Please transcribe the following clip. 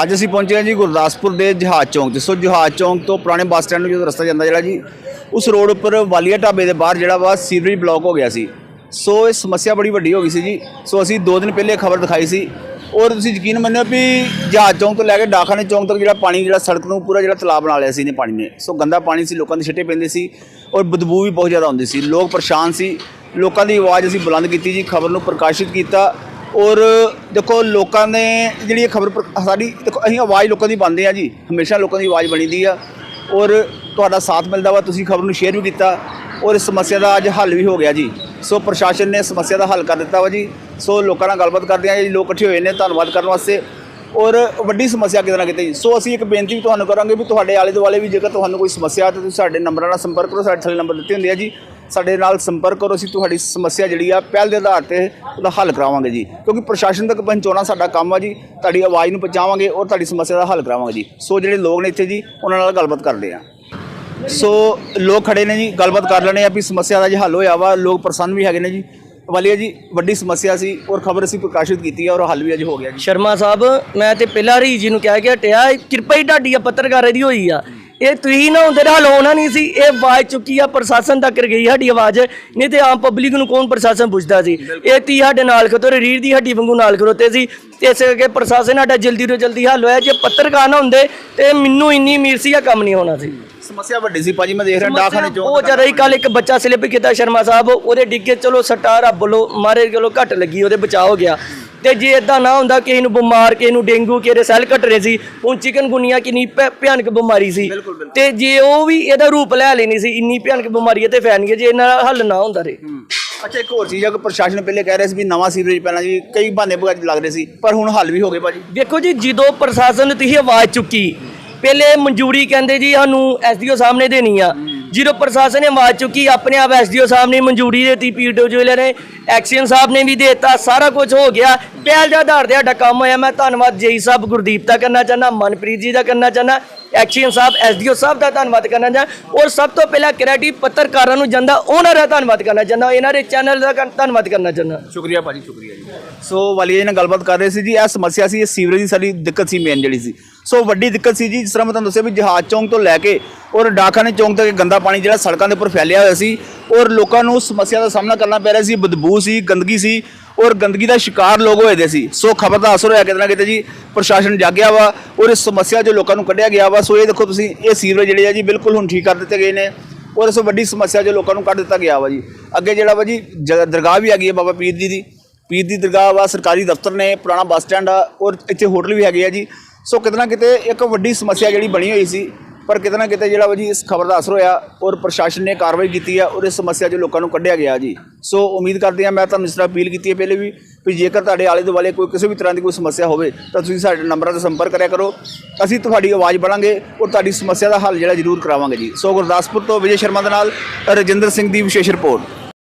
ਅੱਜ ਅਸੀਂ ਪਹੁੰਚੇ ਹਾਂ ਜੀ ਗੁਰਦਾਸਪੁਰ ਦੇ ਜਹਾਜ਼ ਚੌਂਕ 'ਤੇ। ਸੋ ਜਹਾਜ਼ ਚੌਂਕ ਤੋਂ ਪੁਰਾਣੇ ਬੱਸ ਸਟੈਂਡ ਨੂੰ ਜਦੋਂ ਰਸਤਾ ਜਾਂਦਾ ਜਿਹੜਾ ਜੀ, ਉਸ ਰੋਡ ਉੱਪਰ ਵਾਲੀਆ ਢਾਬੇ ਦੇ ਬਾਹਰ ਜਿਹੜਾ ਵਾ ਸੀਵਰੇਜ ਬਲੌਕ ਹੋ ਗਿਆ ਸੀ। ਸੋ ਇਹ ਸਮੱਸਿਆ ਬੜੀ ਵੱਡੀ ਹੋ ਗਈ ਸੀ ਜੀ। ਸੋ ਅਸੀਂ 2 ਦਿਨ ਪਹਿਲੇ ਖਬਰ ਦਿਖਾਈ ਸੀ। ਔਰ ਤੁਸੀਂ ਯਕੀਨ ਮੰਨਿਓ ਵੀ ਜਹਾਜ਼ ਚੌਂਕ ਤੋਂ ਲੈ ਕੇ ਡਾਖਾਨੇ ਚੌਂਕ ਤੱਕ ਜਿਹੜਾ ਪਾਣੀ, ਜਿਹੜਾ ਸੜਕ ਨੂੰ ਪੂਰਾ ਜਿਹੜਾ ਤਲਾਬ ਬਣਾ ਲਿਆ ਸੀ ਇਹਨੇ ਪਾਣੀ ਨੇ। ਸੋ ਗੰਦਾ ਪਾਣੀ ਸੀ, ਲੋਕਾਂ ਦੇ ਛਿੱਟੇ ਪੈਂਦੇ ਸੀ ਔਰ ਬਦਬੂ ਵੀ ਬਹੁਤ ਜ਼ਿਆਦਾ ਆਉਂਦੀ ਸੀ। ਲੋਕ ਪਰੇਸ਼ਾਨ ਸੀ। ਲੋਕਾਂ ਦੀ ਆਵਾਜ਼ ਅਸੀਂ ਬੁਲੰਦ ਕੀਤੀ ਜੀ, ਖਬਰ ਨੂੰ ਪ੍ਰਕਾਸ਼ਿਤ ਕੀਤਾ। ਔਰ ਦੇਖੋ ਲੋਕਾਂ ਨੇ ਜਿਹੜੀ ਇਹ ਖਬਰ ਸਾਡੀ, ਦੇਖੋ ਅਸੀਂ ਆਵਾਜ਼ ਲੋਕਾਂ ਦੀ ਪਾਉਂਦੇ ਆ ਜੀ, ਹਮੇਸ਼ਾ ਲੋਕਾਂ ਦੀ ਆਵਾਜ਼ ਬਣੀਦੀ ਆ। ਔਰ ਤੁਹਾਡਾ ਸਾਥ ਮਿਲਦਾ ਵਾ, ਤੁਸੀਂ ਖਬਰ ਨੂੰ ਸ਼ੇਅਰ ਵੀ ਕੀਤਾ ਔਰ ਇਸ ਸਮੱਸਿਆ ਦਾ ਅੱਜ ਹੱਲ ਵੀ ਹੋ ਗਿਆ ਜੀ। ਸੋ ਪ੍ਰਸ਼ਾਸਨ ਨੇ ਸਮੱਸਿਆ ਦਾ ਹੱਲ ਕਰ ਦਿੱਤਾ ਵਾ ਜੀ। ਸੋ ਲੋਕਾਂ ਨਾਲ ਗੱਲਬਾਤ ਕਰਦੇ ਆ ਜੀ ਲੋਕ ਇਕੱਠੇ ਹੋਏ ਨੇ, ਧੰਨਵਾਦ ਕਰਨ ਵਾਸਤੇ। ਔਰ ਵੱਡੀ ਸਮੱਸਿਆ ਕਿਤੇ ਨਾ ਕਿਤੇ ਜੀ। ਸੋ ਅਸੀਂ ਇੱਕ ਬੇਨਤੀ ਵੀ ਤੁਹਾਨੂੰ ਕਰਾਂਗੇ ਵੀ ਤੁਹਾਡੇ ਆਲੇ ਦੁਆਲੇ ਵੀ ਜੇਕਰ ਤੁਹਾਨੂੰ ਕੋਈ ਸਮੱਸਿਆ ਹੈ ਤਾਂ ਤੁਸੀਂ ਸਾਡੇ ਨੰਬਰਾਂ ਨਾਲ ਸੰਪਰਕ ਕਰੋ, ਸਾਡੇ ਥੱਲੇ ਨੰਬਰ ਦਿੱਤੇ ਹੁੰਦੇ ਆ ਜੀ। ਸਾਡੇ ਨਾਲ ਸੰਪਰਕ ਕਰੋ, ਅਸੀਂ ਤੁਹਾਡੀ ਸਮੱਸਿਆ ਜਿਹੜੀ ਆ, ਪਹਿਲ ਦੇ ਆਧਾਰ ਤੇ ਉਹਦਾ ਹੱਲ ਕਰਾਵਾਂਗੇ ਜੀ। ਕਿਉਂਕਿ ਪ੍ਰਸ਼ਾਸਨ ਤੱਕ ਪਹੁੰਚਾਉਣਾ ਸਾਡਾ ਕੰਮ ਆ ਜੀ, ਤੁਹਾਡੀ ਆਵਾਜ਼ ਨੂੰ ਪਹੁੰਚਾਵਾਂਗੇ ਔਰ ਤੁਹਾਡੀ ਸਮੱਸਿਆ ਦਾ ਹੱਲ ਕਰਾਵਾਂਗੇ ਜੀ। ਸੋ ਜਿਹੜੇ ਲੋਕ ਨੇ ਇੱਥੇ ਜੀ, ਉਹਨਾਂ ਨਾਲ ਗੱਲਬਾਤ ਕਰਦੇ ਆ। ਸੋ ਲੋਕ ਖੜੇ ਨੇ ਜੀ, ਗੱਲਬਾਤ ਕਰ ਲੈਣੇ ਆ ਵੀ ਸਮੱਸਿਆ ਦਾ ਜੀ ਹੱਲ ਹੋਇਆ ਵਾ, ਲੋਕ ਪ੍ਰਸੰਨ ਵੀ ਹੈਗੇ ਨੇ ਜੀ। ਵਾਲੀਆ ਜੀ, ਵੱਡੀ ਸਮੱਸਿਆ ਸੀ ਔਰ ਖਬਰ ਅਸੀਂ ਪ੍ਰਕਾਸ਼ਿਤ ਕੀਤੀ ਹੈ ਔਰ ਹੱਲ ਵੀ ਅੱਜ ਹੋ ਗਿਆ ਜੀ। ਸ਼ਰਮਾ ਸਾਹਿਬ, ਮੈਂ ਤੇ ਪਹਿਲਾਂ ਰਹੀ ਜੀ ਨੂੰ ਕਿਹਾ ਕੇ ਹਟਿਆ ਕਿਰਪਾ ਹੀ ਢਾਡੀ ਆ, ਪੱਤਰਕਾਰ ਦੀ ਹੋਈ ਆ। ਇਹ ਤੁਸੀਂ ਨਾ ਹੁੰਦੇ ਤਾਂ ਹੋਣਾ ਨਹੀਂ ਸੀ ਇਹ ਆਵਾਜ਼ ਚੁੱਕੀ ਆ ਪ੍ਰਸ਼ਾਸਨ ਤੱਕ ਗਈ ਸਾਡੀ ਆਵਾਜ਼। ਨਹੀਂ ਤੇ ਆਮ ਪਬਲਿਕ ਨੂੰ ਕੌਣ ਪ੍ਰਸ਼ਾਸਨ ਪੁੱਛਦਾ ਸੀ? ਇਹ ਤੀ ਸਾਡੇ ਨਾਲ ਖਤੋ ਰੀੜ ਦੀ ਹੱਡੀ ਵਾਂਗੂ ਨਾਲ ਖਲੋਤੇ ਸੀ। ਤੇ ਇਸ ਕਰਕੇ ਪ੍ਰਸ਼ਾਸਨ ਸਾਡਾ ਜਲਦੀ ਤੋਂ ਜਲਦੀ ਹੱਲ ਹੋਇਆ। ਜੇ ਪੱਤਰਕਾਰ ਨਾ ਹੁੰਦੇ ਤੇ ਮੈਨੂੰ ਇੰਨੀ ਅਮੀਰ ਸੀ ਇਹ ਕੰਮ ਨਹੀਂ ਹੋਣਾ ਸੀ। ਸਮੱਸਿਆ ਵੱਡੀ ਸੀ ਭਾਜੀ ਮੈਂ ਦੇਖ ਰਿਹਾ ਡਾਕਖਾਨੇ ਚੋਂ ਉਹ ਜਰਾ ਹੀ। ਕੱਲ ਇੱਕ ਬੱਚਾ ਸਲਿੱਪ ਕੀਤਾ ਸ਼ਰਮਾ ਸਾਹਿਬ ਉਹਦੇ ਡਿੱਗੇ ਚਲੋ ਸੱਟਾ ਰੱਬ ਲੋ ਮਾਰੇ ਚਲੋ ਘੱਟ ਲੱਗੀ ਉਹਦੇ ਬਚਾਅ ਹੋ ਗਿਆ। ਤੇ ਜੇ ਇਦਾਂ ਨਾ ਹੁੰਦਾ ਕਿਸੇ ਨੂੰ ਬਿਮਾਰ ਕਿਸੇ ਨੂੰ ਡੇਂਗੂ ਕਿਸੇ ਦੇ ਸੈੱਲ ਘਟ ਰਹੇ ਸੀ ਹੁਣ ਚਿਕਨ ਗੁਨੀਆ ਕਿੰਨੀ ਭੈ- ਭਿਆਨਕ ਬਿਮਾਰੀ ਸੀ। ਤੇ ਜੇ ਉਹ ਵੀ ਇਹਦਾ ਰੂਪ ਲੈ ਲੈਣੀ ਸੀ ਇੰਨੀ ਭਿਆਨਕ ਬਿਮਾਰੀ ਇਹ ਤੇ ਫੈਲ ਗਈ ਜੇ ਇਹਨਾਂ ਦਾ ਹੱਲ ਨਾ ਹੁੰਦਾ ਰੇ ਅੱਛਾ ਇੱਕ ਹੋਰ ਚੀਜ਼ ਆ ਕਿ ਪ੍ਰਸ਼ਾਸਨ ਪਹਿਲੇ ਕਹਿ ਰਿਹਾ ਸੀ ਵੀ ਨਵਾਂ ਸੀਵਰੇਜ ਪੈਣਾ ਜੀ ਕਈ ਬਹਾਨੇ ਬਗਾਜ ਲੱਗ ਰਹੇ ਸੀ ਪਰ ਹੁਣ ਹੱਲ ਵੀ ਹੋ ਗਏ ਭਾਜੀ। ਦੇਖੋ ਜੀ ਜਦੋਂ ਪ੍ਰਸ਼ਾਸਨ ਨੇ ਤੁਸੀਂ ਆਵਾਜ਼ ਚੁੱਕੀ ਪਹਿਲੇ ਮਨਜ਼ੂਰੀ ਕਹਿੰਦੇ ਜੀ ਸਾਨੂੰ ਐਸਡੀਓ ਸਾਹਮਣੇ ਦੇਣੀ ਆ ਜਦੋਂ ਪ੍ਰਸ਼ਾਸਨ ਨੇ ਆਵਾਜ਼ ਚੁੱਕੀ ਆਪਣੇ ਆਪ ਐਸਡੀਓ ਸਾਹਿਬ ਨੇ ਮਨਜ਼ੂਰੀ ਦਿੱਤੀ ਪੀਡੀਓ ਜਿਹੜੇ ਨੇ ਐਕਸ਼ਨ ਸਾਹਿਬ ਨੇ ਵੀ ਦੇਤਾ ਸਾਰਾ ਕੁਝ ਹੋ ਗਿਆ। ਪਹਿਲ ਦੇ ਆਧਾਰ ਤੇ ਸਾਡਾ ਕੰਮ ਹੋਇਆ। ਮੈਂ ਧੰਨਵਾਦ ਜੇਈ ਸਾਹਿਬ ਗੁਰਦੀਪ ਦਾ ਕਰਨਾ ਚਾਹੁੰਦਾ ਮਨਪ੍ਰੀਤ ਜੀ ਦਾ ਕਰਨਾ ਚਾਹੁੰਦਾ ਐਕਸ਼ਨ ਸਾਹਿਬ ਐਸਡੀਓ ਸਾਹਿਬ ਦਾ ਧੰਨਵਾਦ ਕਰਨਾ ਚਾਹੁੰਦਾ। ਔਰ ਸਭ ਤੋਂ ਪਹਿਲਾਂ ਕ੍ਰੈਡਿਟ ਪੱਤਰਕਾਰਾਂ ਨੂੰ ਜਾਂਦਾ ਉਹਨਾਂ ਦਾ ਧੰਨਵਾਦ ਕਰਨਾ ਚਾਹੁੰਦਾ ਇਹਨਾਂ ਦੇ ਚੈਨਲ ਦਾ ਧੰਨਵਾਦ ਕਰਨਾ ਚਾਹੁੰਦਾ। ਸ਼ੁਕਰੀਆ ਭਾਜੀ ਸ਼ੁਕਰੀਆ ਜੀ। ਸੋ ਵਾਲੀਆ ਜੀ ਨਾਲ ਗੱਲਬਾਤ ਕਰ ਰਹੇ ਸੀ ਜੀ ਇਹ ਸਮੱਸਿਆ ਸੀ ਇਹ ਸੀਵਰੇਜ ਦੀ ਸਾਡੀ ਦਿੱਕਤ ਸੀ ਮੇਨ ਜਿਹੜੀ ਸੀ। ਸੋ ਵੱਡੀ ਦਿੱਕਤ ਸੀ ਜੀ ਜਿਸ ਤਰ੍ਹਾਂ ਮੈਂ ਤੁਹਾਨੂੰ ਦੱਸਿਆ ਵੀ ਜਹਾਜ਼ ਚੌਂਕ ਤੋਂ ਲੈ ਕੇ ਔਰ ਡਾਕਾਨੇ ਚੌਂਕ ਤੱਕ ਗੰਦਾ ਪਾਣੀ ਜਿਹੜਾ ਸੜਕਾਂ ਦੇ ਉੱਪਰ ਫੈਲਿਆ ਹੋਇਆ ਸੀ ਔਰ ਲੋਕਾਂ ਨੂੰ ਸਮੱਸਿਆ ਦਾ ਸਾਹਮਣਾ ਕਰਨਾ ਪੈ ਰਿਹਾ ਸੀ, ਬਦਬੂ ਸੀ, ਗੰਦਗੀ ਸੀ ਔਰ ਗੰਦਗੀ ਦਾ ਸ਼ਿਕਾਰ ਲੋਕ ਹੋਏ ਦੇ ਸੀ। ਸੋ ਖਬਰ ਦਾ ਅਸਰ ਹੋਇਆ ਕਿਤੇ ਨਾ ਕਿਤੇ ਜੀ, ਪ੍ਰਸ਼ਾਸਨ ਜਾਗਿਆ ਵਾ ਔਰ ਇਸ ਸਮੱਸਿਆ ਜੋ ਲੋਕਾਂ ਨੂੰ ਕੱਢਿਆ ਗਿਆ ਵਾ, ਸੋ ਇਹ ਦੇਖੋ ਤੁਸੀਂ, ਇਹ ਸੀਵਰੇਜ ਜਿਹੜੇ ਆ ਜੀ ਬਿਲਕੁਲ ਹੁਣ ਠੀਕ ਕਰ ਦਿੱਤੇ ਗਏ ਨੇ ਔਰ ਇਸ ਵੱਡੀ ਸਮੱਸਿਆ ਜੋ ਲੋਕਾਂ ਨੂੰ ਕੱਢ ਦਿੱਤਾ ਗਿਆ ਵਾ ਜੀ। ਅੱਗੇ ਜਿਹੜਾ ਵਾ ਜੀ, ਜ- ਦਰਗਾਹ ਵੀ ਹੈਗੀ ਹੈ ਬਾਬਾ ਪੀਰ ਜੀ ਦੀ। ਪੀਰ ਦੀ ਦਰਗਾਹ ਵਾ, ਸਰਕਾਰੀ ਦਫ਼ਤਰ ਨੇ, ਪੁਰਾਣਾ ਬੱਸ ਸਟੈਂਡ ਆ ਔਰ ਇੱਥੇ ਹੋਟਲ ਵੀ ਹੈਗੇ ਆ ਜੀ। ਸੋ ਕਿਤੇ ਨਾ ਕਿਤੇ ਇੱਕ ਵੱਡੀ ਸਮੱਸਿਆ ਜਿਹੜੀ ਬਣੀ ਹੋਈ ਸੀ ਪਰ ਕਿਤੇ ਨਾ ਕਿਤੇ ਜਿਹੜਾ ਵਾ ਜੀ ਇਸ ਖਬਰ ਦਾ ਅਸਰ ਹੋਇਆ, ਔਰ ਪ੍ਰਸ਼ਾਸਨ ਨੇ ਕਾਰਵਾਈ ਕੀਤੀ ਆ, ਔਰ ਇਸ ਸਮੱਸਿਆ 'ਚ ਲੋਕਾਂ ਨੂੰ ਕੱਢਿਆ ਗਿਆ ਜੀ। ਸੋ ਉਮੀਦ ਕਰਦੇ ਆ ਮੈਂ ਤੁਹਾਨੂੰ ਇਸ ਤਰ੍ਹਾਂ ਅਪੀਲ ਕੀਤੀ ਹੈ ਪਹਿਲੇ ਵੀ ਵੀ ਜੇਕਰ ਤੁਹਾਡੇ ਆਲੇ ਦੁਆਲੇ ਕੋਈ ਕਿਸੇ ਵੀ ਤਰ੍ਹਾਂ ਦੀ ਕੋਈ ਸਮੱਸਿਆ ਹੋਵੇ, ਤਾਂ ਤੁਸੀਂ ਸਾਡੇ ਨੰਬਰਾਂ 'ਤੇ ਸੰਪਰਕ ਕਰਿਆ ਕਰੋ। ਅਸੀਂ ਤੁਹਾਡੀ ਆਵਾਜ਼ ਬਣਾਂਗੇ, ਔਰ ਤੁਹਾਡੀ ਸਮੱਸਿਆ ਦਾ ਹੱਲ ਜਿਹੜਾ ਜ਼ਰੂਰ ਕਰਾਵਾਂਗੇ ਜੀ। ਸੋ ਗੁਰਦਾਸਪੁਰ ਤੋਂ ਵਿਜੇ ਸ਼ਰਮਾ ਦੇ ਨਾਲ ਰਜਿੰਦਰ ਸਿੰਘ ਦੀ ਵਿਸ਼ੇਸ਼ ਰਿਪੋਰਟ।